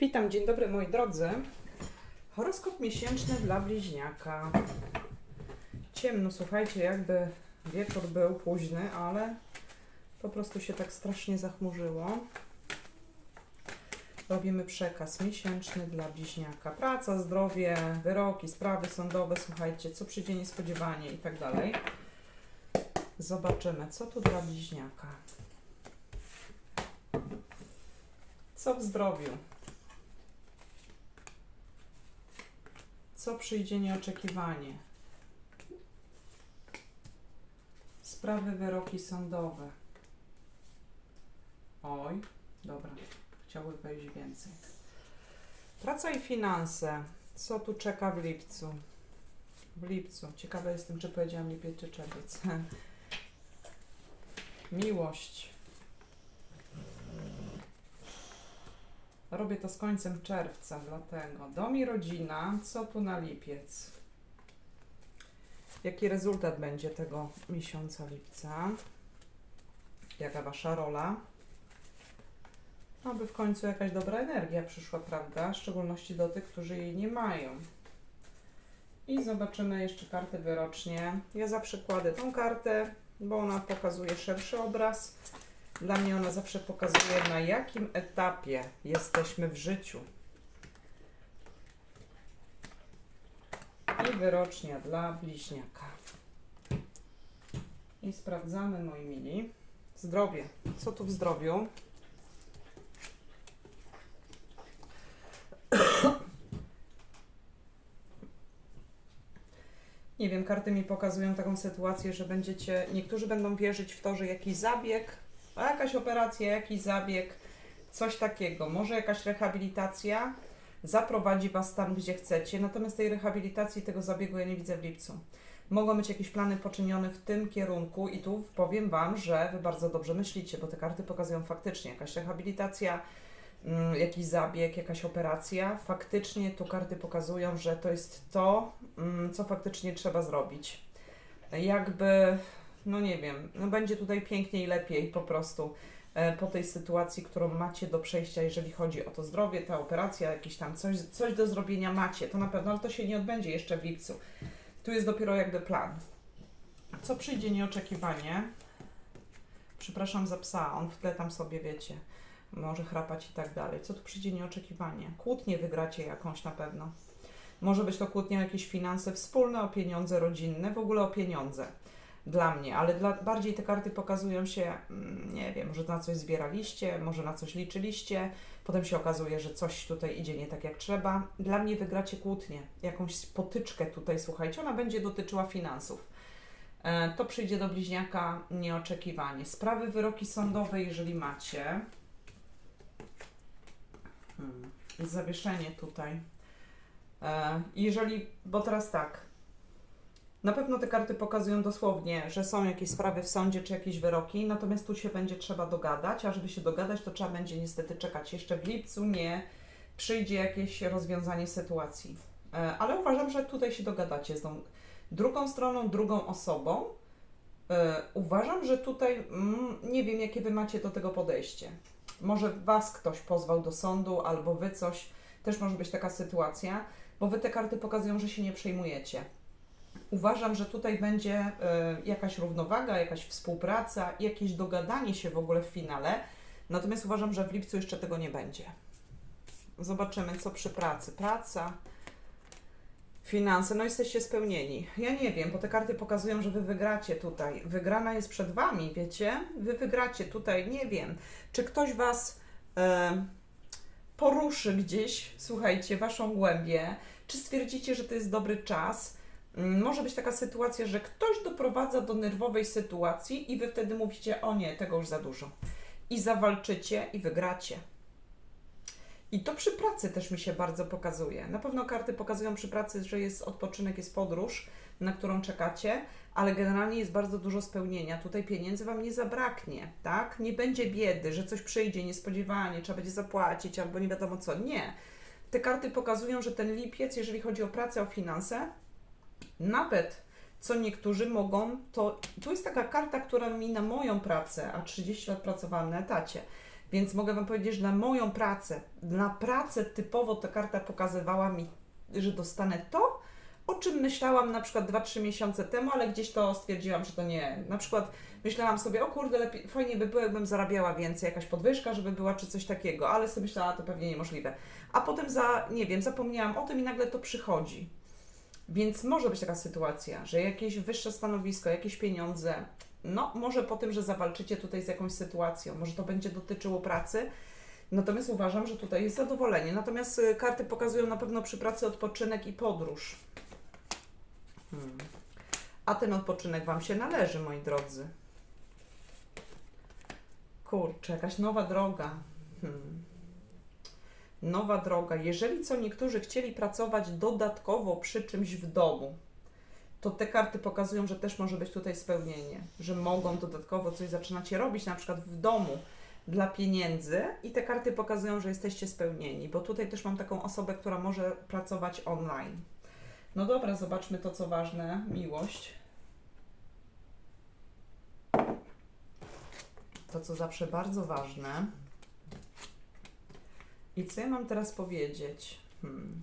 Witam, dzień dobry moi drodzy. Horoskop miesięczny dla bliźniaka. Ciemno, słuchajcie, jakby wieczór był późny, ale po prostu się tak strasznie zachmurzyło. Robimy przekaz miesięczny dla bliźniaka. Praca, zdrowie, wyroki, sprawy sądowe, słuchajcie, co przyjdzie niespodziewanie i tak dalej. Zobaczymy, co tu dla bliźniaka. Co w zdrowiu? Co przyjdzie nieoczekiwanie? Sprawy, wyroki sądowe. Oj, dobra, chciały wejść więcej. Praca i finanse. Co tu czeka w lipcu? W lipcu. Ciekawa jestem, czy powiedziałam lipiec czy czerwiec. Miłość. Robię to z końcem czerwca, dlatego. Dom i rodzina. Co tu na lipiec? Jaki rezultat będzie tego miesiąca lipca? Jaka wasza rola? Aby w końcu jakaś dobra energia przyszła, prawda? W szczególności do tych, którzy jej nie mają. I zobaczymy jeszcze kartę wyrocznie. Ja zawsze kładę tą kartę, bo ona pokazuje szerszy obraz. Dla mnie ona zawsze pokazuje, na jakim etapie jesteśmy w życiu. I wyrocznia dla bliźniaka. I sprawdzamy, moi mili. Zdrowie. Co tu w zdrowiu? Nie wiem, karty mi pokazują taką sytuację, że będziecie, niektórzy będą wierzyć w to, że jakiś zabieg, a jakaś operacja, jakiś zabieg, coś takiego, może jakaś rehabilitacja zaprowadzi Was tam, gdzie chcecie, natomiast tej rehabilitacji, tego zabiegu ja nie widzę w lipcu. Mogą być jakieś plany poczynione w tym kierunku i tu powiem Wam, że Wy bardzo dobrze myślicie, bo te karty pokazują faktycznie jakaś rehabilitacja, mm, jakiś zabieg, jakaś operacja. Faktycznie tu karty pokazują, że to jest to, mm, co faktycznie trzeba zrobić. Jakby, no nie wiem, no będzie tutaj piękniej, lepiej po prostu e, po tej sytuacji, którą macie do przejścia, jeżeli chodzi o to zdrowie, ta operacja, jakieś tam coś, coś do zrobienia macie, to na pewno, ale to się nie odbędzie jeszcze w lipcu. Tu jest dopiero jakby plan. Co przyjdzie nieoczekiwanie? Przepraszam za psa, on w tle tam sobie, wiecie, może chrapać i tak dalej. Co tu przyjdzie nieoczekiwanie? Kłótnię wygracie jakąś na pewno. Może być to kłótnia o jakieś finanse wspólne, o pieniądze rodzinne, w ogóle o pieniądze dla mnie, ale dla, bardziej te karty pokazują się, mm, nie wiem, może na coś zbieraliście, może na coś liczyliście, potem się okazuje, że coś tutaj idzie nie tak jak trzeba. Dla mnie wygracie kłótnię, jakąś potyczkę tutaj, słuchajcie, ona będzie dotyczyła finansów. E, to przyjdzie do bliźniaka nieoczekiwanie. Sprawy, wyroki sądowe, jeżeli macie. Hmm. Zawieszenie tutaj. E, jeżeli, bo teraz tak, na pewno te karty pokazują dosłownie, że są jakieś sprawy w sądzie czy jakieś wyroki, natomiast tu się będzie trzeba dogadać, a żeby się dogadać, to trzeba będzie niestety czekać. Jeszcze w lipcu nie przyjdzie jakieś rozwiązanie sytuacji. E, Ale uważam, że tutaj się dogadacie z tą drugą stroną, drugą osobą. E, Uważam, że tutaj mm, nie wiem, jakie wy macie do tego podejście. Może was ktoś pozwał do sądu, albo wy coś. Też może być taka sytuacja, bo wy te karty pokazują, że się nie przejmujecie. Uważam, że tutaj będzie e, jakaś równowaga, jakaś współpraca, jakieś dogadanie się w ogóle w finale. Natomiast uważam, że w lipcu jeszcze tego nie będzie. Zobaczymy, co przy pracy. Praca, finanse, no jesteście spełnieni. Ja nie wiem, bo te karty pokazują, że wy wygracie tutaj. Wygrana jest przed wami, wiecie? Wy wygracie tutaj, nie wiem. Czy ktoś was e, poruszy gdzieś, słuchajcie, waszą głębię? Czy stwierdzicie, że to jest dobry czas? Mm, Może być taka sytuacja, że ktoś doprowadza do nerwowej sytuacji i wy wtedy mówicie, o nie, tego już za dużo. I zawalczycie i wygracie. I to przy pracy też mi się bardzo pokazuje. Na pewno karty pokazują przy pracy, że jest odpoczynek, jest podróż, na którą czekacie, ale generalnie jest bardzo dużo spełnienia. Tutaj pieniędzy Wam nie zabraknie, tak? Nie będzie biedy, że coś przyjdzie niespodziewanie, trzeba będzie zapłacić albo nie wiadomo co. Nie. Te karty pokazują, że ten lipiec, jeżeli chodzi o pracę, o finanse, nawet co niektórzy mogą, to tu jest taka karta, która mi na moją pracę, a 30 lat pracowałam na etacie, Więc mogę Wam powiedzieć, że na moją pracę, na pracę typowo ta karta pokazywała mi, że dostanę to, o czym myślałam na przykład 2-3 miesiące temu, ale gdzieś to stwierdziłam, że to nie. Na przykład myślałam sobie, o kurde, lepiej, fajnie by było, jakbym zarabiała więcej, jakaś podwyżka, żeby była, czy coś takiego, ale sobie myślała, to pewnie niemożliwe. A potem za, nie wiem, zapomniałam o tym i nagle to przychodzi. Więc może być taka sytuacja, że jakieś wyższe stanowisko, jakieś pieniądze, no może po tym, że zawalczycie tutaj z jakąś sytuacją, może to będzie dotyczyło pracy, natomiast uważam, że tutaj jest zadowolenie. Natomiast y, karty pokazują na pewno przy pracy odpoczynek i podróż. Hmm. A ten odpoczynek Wam się należy, moi drodzy. Kurczę, jakaś nowa droga. Hmm. Nowa droga. Jeżeli co niektórzy chcieli pracować dodatkowo przy czymś w domu, to te karty pokazują, że też może być tutaj spełnienie, że mogą dodatkowo coś zaczynacie robić, na przykład w domu dla pieniędzy i te karty pokazują, że jesteście spełnieni, bo tutaj też mam taką osobę, która może pracować online. No dobra, zobaczmy to, co ważne. Miłość. To, co zawsze bardzo ważne. I co ja mam teraz powiedzieć? Hmm.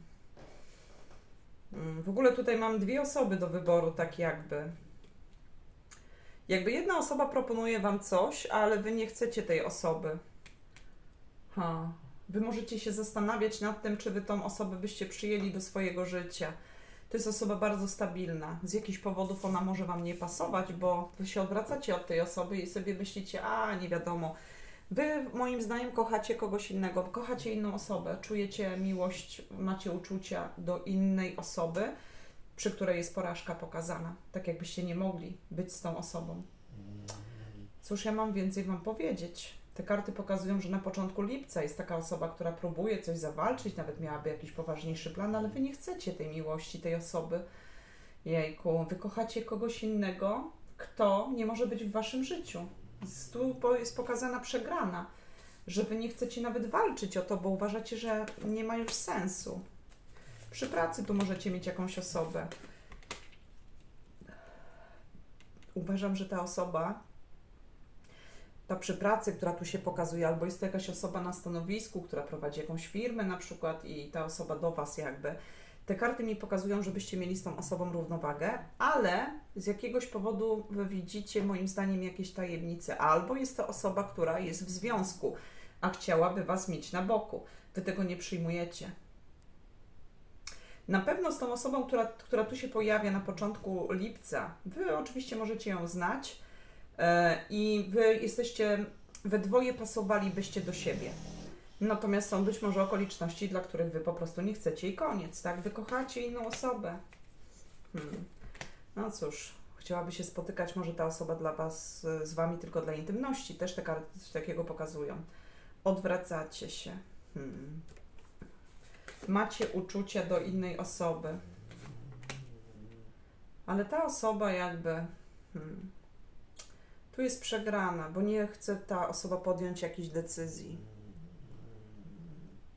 Mm, W ogóle tutaj mam dwie osoby do wyboru, tak jakby. Jakby jedna osoba proponuje Wam coś, ale Wy nie chcecie tej osoby. Ha. Wy możecie się zastanawiać nad tym, czy Wy tą osobę byście przyjęli do swojego życia. To jest osoba bardzo stabilna. Z jakichś powodów ona może Wam nie pasować, bo Wy się odwracacie od tej osoby i sobie myślicie, a nie wiadomo. Wy moim zdaniem kochacie kogoś innego, kochacie inną osobę, czujecie miłość, macie uczucia do innej osoby, przy której jest porażka pokazana. Tak jakbyście nie mogli być z tą osobą. Cóż ja mam więcej Wam powiedzieć? Te karty pokazują, że na początku lipca jest taka osoba, która próbuje coś zawalczyć, nawet miałaby jakiś poważniejszy plan, ale Wy nie chcecie tej miłości, tej osoby. Jejku, Wy kochacie kogoś innego, kto nie może być w Waszym życiu. Tu jest pokazana przegrana, że Wy nie chcecie nawet walczyć o to, bo uważacie, że nie ma już sensu. Przy pracy tu możecie mieć jakąś osobę. Uważam, że ta osoba, ta przy pracy, która tu się pokazuje, albo jest to jakaś osoba na stanowisku, która prowadzi jakąś firmę na przykład i ta osoba do Was jakby. Te karty mi pokazują, żebyście mieli z tą osobą równowagę, ale z jakiegoś powodu Wy widzicie moim zdaniem jakieś tajemnice, albo jest to osoba, która jest w związku, a chciałaby Was mieć na boku. Wy tego nie przyjmujecie. Na pewno z tą osobą, która, która tu się pojawia na początku lipca, Wy oczywiście możecie ją znać e, i Wy jesteście, we dwoje pasowalibyście do siebie. Natomiast są być może okoliczności, dla których Wy po prostu nie chcecie i koniec, tak? Wy kochacie inną osobę. Hmm. No cóż, chciałaby się spotykać może ta osoba dla Was, e, z Wami tylko dla intymności. Też te karty coś takiego pokazują. Odwracacie się. Hmm. Macie uczucia do innej osoby. Ale ta osoba jakby. Hmm, tu jest przegrana, bo nie chce ta osoba podjąć jakiejś decyzji.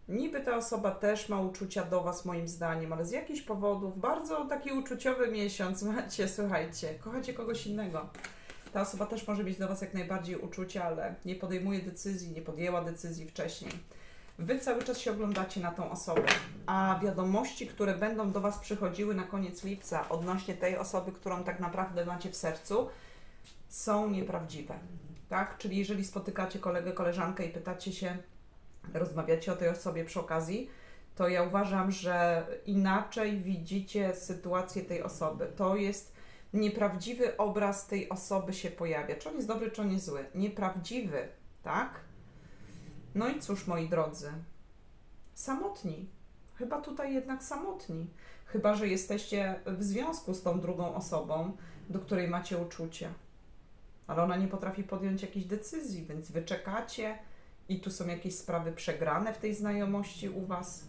Niby ta osoba też ma uczucia do Was, moim zdaniem, ale z jakichś powodów, bardzo taki uczuciowy miesiąc macie, słuchajcie, kochacie kogoś innego. Ta osoba też może mieć do Was jak najbardziej uczucia, ale nie podejmuje decyzji, nie podjęła decyzji wcześniej. Wy cały czas się oglądacie na tą osobę, a wiadomości, które będą do Was przychodziły na koniec lipca odnośnie tej osoby, którą tak naprawdę macie w sercu, są nieprawdziwe. Tak? Czyli jeżeli spotykacie kolegę, koleżankę i pytacie się, rozmawiacie o tej osobie przy okazji, to ja uważam, że inaczej widzicie sytuację tej osoby. To jest nieprawdziwy obraz tej osoby się pojawia. Czy on jest dobry, czy on jest zły. Nieprawdziwy, tak? No i cóż, moi drodzy, samotni. Chyba tutaj jednak samotni. Chyba, że jesteście w związku z tą drugą osobą, do której macie uczucia. Ale ona nie potrafi podjąć jakiejś decyzji, więc wy czekacie i tu są jakieś sprawy przegrane w tej znajomości u Was.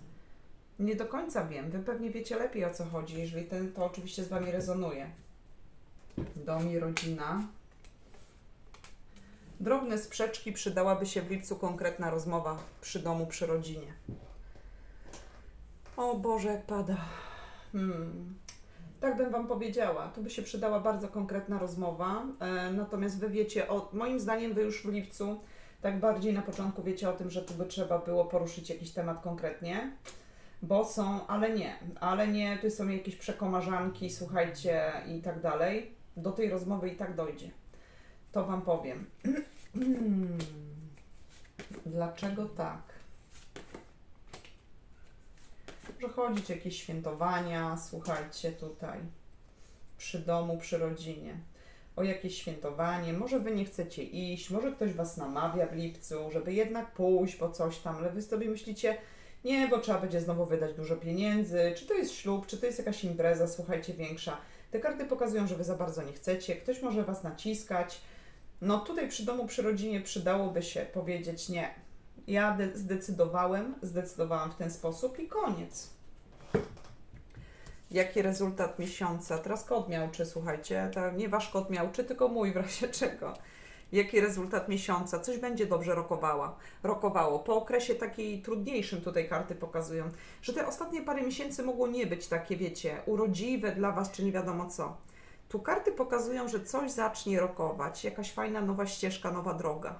Nie do końca wiem. Wy pewnie wiecie lepiej o co chodzi, jeżeli ten, to oczywiście z Wami rezonuje. Dom i rodzina. Drobne sprzeczki przydałaby się w lipcu konkretna rozmowa przy domu, przy rodzinie. O Boże, jak pada. Hmm. Tak bym Wam powiedziała. Tu by się przydała bardzo konkretna rozmowa. E, natomiast Wy wiecie, o, moim zdaniem Wy już w lipcu Tak bardziej na początku wiecie o tym, że tu by trzeba było poruszyć jakiś temat konkretnie, bo są, ale nie, ale nie, tu są jakieś przekomarzanki, słuchajcie i tak dalej. Do tej rozmowy i tak dojdzie. To Wam powiem. Dlaczego tak? Może chodzić jakieś świętowania, słuchajcie, tutaj przy domu, przy rodzinie. O jakieś świętowanie, może wy nie chcecie iść, może ktoś was namawia w lipcu, żeby jednak pójść po coś tam, ale wy sobie myślicie, nie, bo trzeba będzie znowu wydać dużo pieniędzy, czy to jest ślub, czy to jest jakaś impreza, słuchajcie, większa. Te karty pokazują, że wy za bardzo nie chcecie, ktoś może was naciskać. No tutaj przy domu, przy rodzinie przydałoby się powiedzieć nie. Ja de- zdecydowałem, zdecydowałam w ten sposób i koniec. Jaki rezultat miesiąca? Teraz kot miałczy, słuchajcie. To nie wasz kot miałczy, tylko mój w razie czego. Jaki rezultat miesiąca? Coś będzie dobrze rokowała, rokowało. Po okresie takiej trudniejszym tutaj karty pokazują, że te ostatnie parę miesięcy mogło nie być takie, wiecie, urodziwe dla was, czy nie wiadomo co. Tu karty pokazują, że coś zacznie rokować, jakaś fajna nowa ścieżka, nowa droga.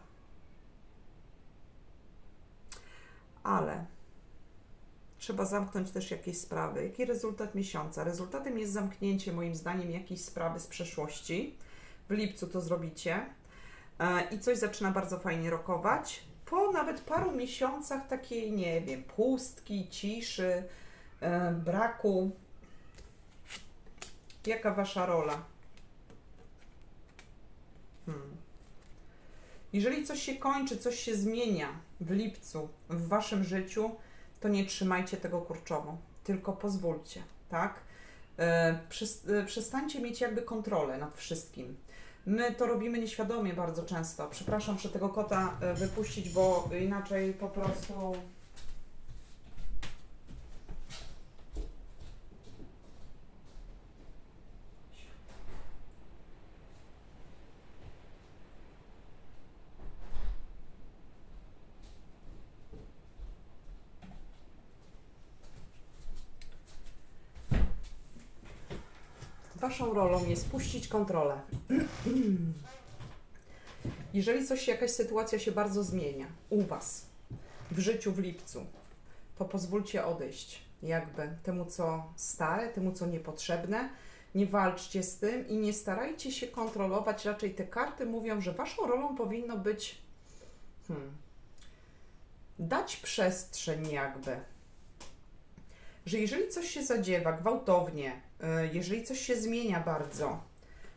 Ale trzeba zamknąć też jakieś sprawy. Jaki rezultat miesiąca? Rezultatem jest zamknięcie, moim zdaniem, jakiejś sprawy z przeszłości. W lipcu to zrobicie e, i coś zaczyna bardzo fajnie rokować. Po nawet paru miesiącach takiej, nie wiem, pustki, ciszy, e, braku. Jaka wasza rola? Hmm. Jeżeli coś się kończy, coś się zmienia w lipcu w waszym życiu, to nie trzymajcie tego kurczowo, tylko pozwólcie, tak? E, e, przestańcie mieć jakby kontrolę nad wszystkim. My to robimy nieświadomie bardzo często. Przepraszam, muszę tego kota e, wypuścić, bo inaczej po prostu. Waszą rolą jest puścić kontrolę. Jeżeli coś, jakaś sytuacja się bardzo zmienia u Was w życiu w lipcu, to pozwólcie odejść jakby temu, co stare, temu, co niepotrzebne. Nie walczcie z tym i nie starajcie się kontrolować. Raczej te karty mówią, że Waszą rolą powinno być hmm, dać przestrzeń jakby. Że jeżeli coś się zadziewa gwałtownie, y, jeżeli coś się zmienia bardzo,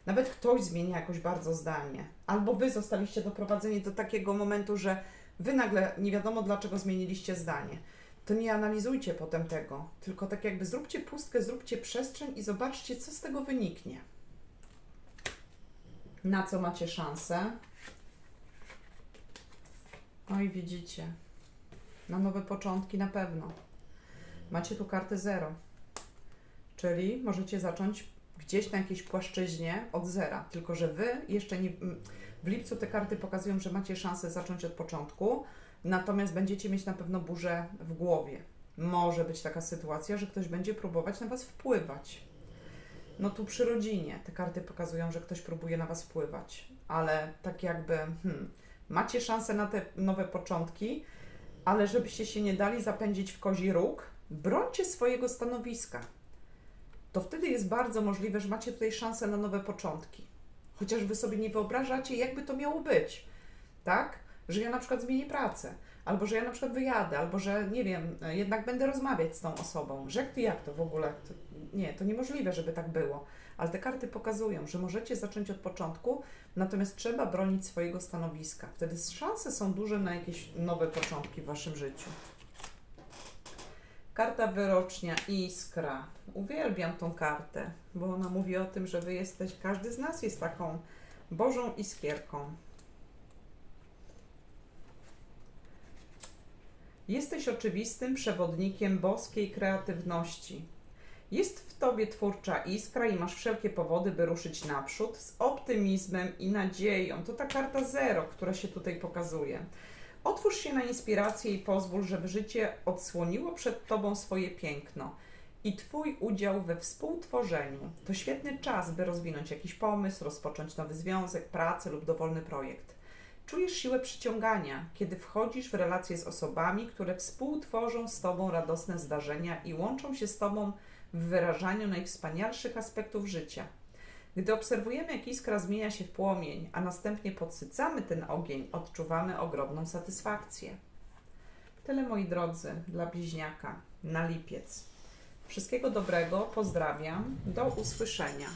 nawet ktoś zmienia jakoś bardzo zdanie, albo wy zostaliście doprowadzeni do takiego momentu, że wy nagle nie wiadomo dlaczego zmieniliście zdanie, to nie analizujcie potem tego, tylko tak jakby zróbcie pustkę, zróbcie przestrzeń i zobaczcie, co z tego wyniknie. Na co macie szansę? Oj, widzicie. Na nowe początki na pewno. Macie tu kartę zero. Czyli możecie zacząć gdzieś na jakiejś płaszczyźnie od zera. Tylko, że wy jeszcze nie. W lipcu te karty pokazują, że macie szansę zacząć od początku, natomiast będziecie mieć na pewno burzę w głowie. Może być taka sytuacja, że ktoś będzie próbować na was wpływać. No tu przy rodzinie te karty pokazują, że ktoś próbuje na was wpływać, ale tak jakby hmm, macie szansę na te nowe początki, ale żebyście się nie dali zapędzić w kozi róg, brońcie swojego stanowiska. To wtedy jest bardzo możliwe, że macie tutaj szansę na nowe początki. Chociaż wy sobie nie wyobrażacie, jakby to miało być. Tak? Że ja na przykład zmienię pracę, albo że ja na przykład wyjadę, albo że nie wiem, jednak będę rozmawiać z tą osobą. Jak ty, jak to w ogóle? To, nie, to niemożliwe, żeby tak było. Ale te karty pokazują, że możecie zacząć od początku, natomiast trzeba bronić swojego stanowiska. Wtedy szanse są duże na jakieś nowe początki w waszym życiu. Karta wyrocznia Iskra. Uwielbiam tą kartę, bo ona mówi o tym, że wy jesteś, każdy z nas jest taką Bożą iskierką. Jesteś oczywistym przewodnikiem boskiej kreatywności. Jest w tobie twórcza iskra i masz wszelkie powody, by ruszyć naprzód z optymizmem i nadzieją. To ta karta zero, która się tutaj pokazuje. Otwórz się na inspirację i pozwól, żeby życie odsłoniło przed tobą swoje piękno i twój udział we współtworzeniu. To świetny czas, by rozwinąć jakiś pomysł, rozpocząć nowy związek, pracę lub dowolny projekt. Czujesz siłę przyciągania, kiedy wchodzisz w relacje z osobami, które współtworzą z Tobą radosne zdarzenia i łączą się z Tobą w wyrażaniu najwspanialszych aspektów życia. Gdy obserwujemy, jak iskra zmienia się w płomień, a następnie podsycamy ten ogień, odczuwamy ogromną satysfakcję. Tyle, moi drodzy, dla bliźniaka na lipiec. Wszystkiego dobrego, pozdrawiam, do usłyszenia.